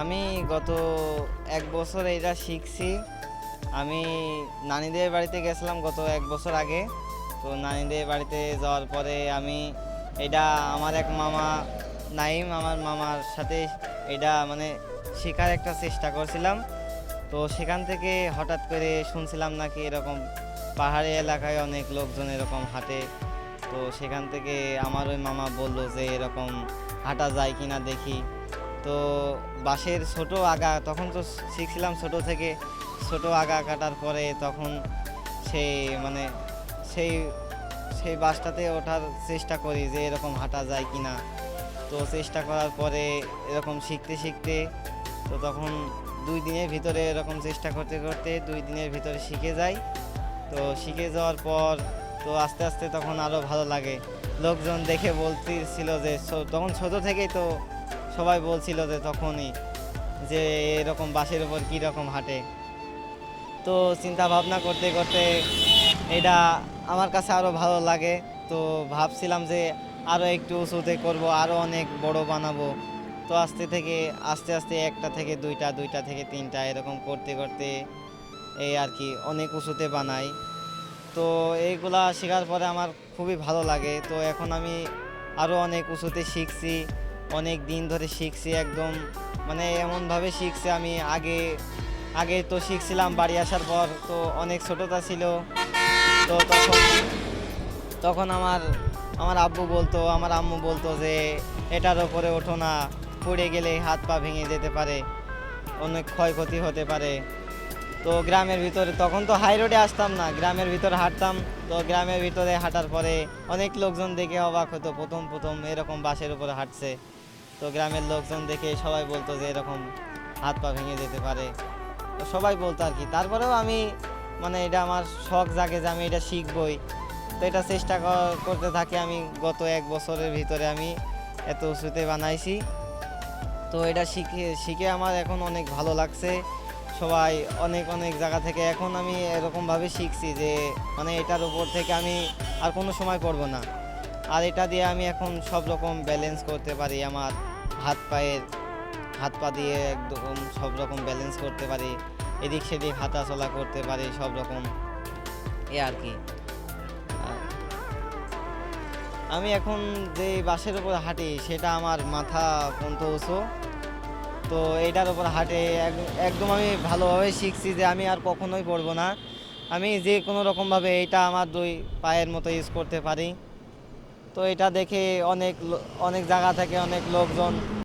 আমি গত এক বছর এটা শিখছি। আমি নানিদের বাড়িতে গেছিলাম গত এক বছর আগে। তো নানিদের বাড়িতে যাওয়ার পরে আমি এটা আমার এক মামা নাইম, আমার মামার সাথে এটা মানে শেখার একটা চেষ্টা করছিলাম। তো সেখান থেকে হঠাৎ করে শুনছিলাম নাকি এরকম পাহাড়ি এলাকায় অনেক লোকজন এরকম হাঁটে। তো সেখান থেকে আমার ওই মামা বলল যে এরকম হাঁটা যায় কিনা দেখি। তো বাঁশের ছোট আগা, তখন তো শিখছিলাম ছোট থেকে ছোট আগা কাটার পরে তখন সেই মানে সেই সেই বাসটাতে ওঠার চেষ্টা করি যে এরকম হাঁটা যায় কি না তো চেষ্টা করার পরে এরকম শিখতে শিখতে তো তখন দুই দিনের ভিতরে এরকম চেষ্টা করতে করতে দুই দিনের ভিতরে শিখে যাই। তো শিখে যাওয়ার পর তো আস্তে আস্তে তখন আরও ভালো লাগে। লোকজন দেখে বলতেছিল যে তখন ছোট থেকেই তো সবাই বলছিল যে তখনই যে এরকম বাসের উপর কী রকম হাঁটে। তো চিন্তা ভাবনা করতে করতে এটা আমার কাছে আরও ভালো লাগে। তো ভাবছিলাম যে আরও একটু উঁচুতে করব আরও অনেক বড় বানাবো। তো আস্তে থেকে, আস্তে আস্তে একটা থেকে দুইটা দুইটা থেকে তিনটা এরকম করতে করতে এই আর কি অনেক উঁচুতে বানাই। তো এইগুলা শেখার পরে আমার খুবই ভালো লাগে। তো এখন আমি আরও অনেক উঁচুতে শিখছি। অনেক দিন ধরে শিখছি, একদম মানে এমনভাবে শিখছি আমি আগে আগে তো শিখছিলাম বাড়ি আসার পর, তো অনেক ছোটতা ছিল। তো তখন তখন আমার আমার আব্বু বলতো, আমার আম্মু বলতো যে, এটার ওপরে ওঠো না, পড়ে গেলে হাত পা ভেঙে যেতে পারে, অনেক ক্ষয়ক্ষতি হতে পারে। তো গ্রামের ভিতরে, তখন তো হাই রোডে আসতাম না, গ্রামের ভিতরে হাঁটতাম, তো গ্রামের ভিতরে হাঁটার পরে অনেক লোকজন দেখে অবাক হতো, প্রথম প্রথম এরকম বাসের উপরে হাঁটছে। তো গ্রামের লোকজন দেখে সবাই বলতো যে এরকম হাত পা ভেঙে যেতে পারে। তো সবাই বলতো আর কি। তারপরেও আমি মানে এটা আমার শখ জাগে যে আমি এটা শিখবই। তো এটা চেষ্টা করতে থাকি আমি গত এক বছরের ভিতরে আমি এত উঁচুতে বানাইছি। তো এটা শিখে শিখে আমার এখন অনেক ভালো লাগছে। সবাই অনেক অনেক জায়গা থেকে এখন আমি এরকমভাবে শিখছি যে মানে এটার উপর থেকে আমি আর কোনো সময় করব না। আর এটা দিয়ে আমি এখন সব রকম ব্যালেন্স করতে পারি আমার। হাত পায়ের হাত পা দিয়ে একদম সব রকম ব্যালেন্স করতে পারি, এদিক সেদিক হাঁটা চলা করতে পারি, সব রকম। এ আর কি। আমি এখন যে বাসের উপর হাঁটি, সেটা আমার মাথা পর্যন্ত উঁচু। তো এইটার উপর হাঁটে এক- একদম আমি ভালোভাবে শিখছি যে আমি আর কখনোই পড়ব না। আমি যে কোনো রকমভাবে এটা আমার দুই পায়ের মতো ইউজ করতে পারি। তো এটা দেখে অনেক অনেক জায়গা থেকে অনেক লোকজন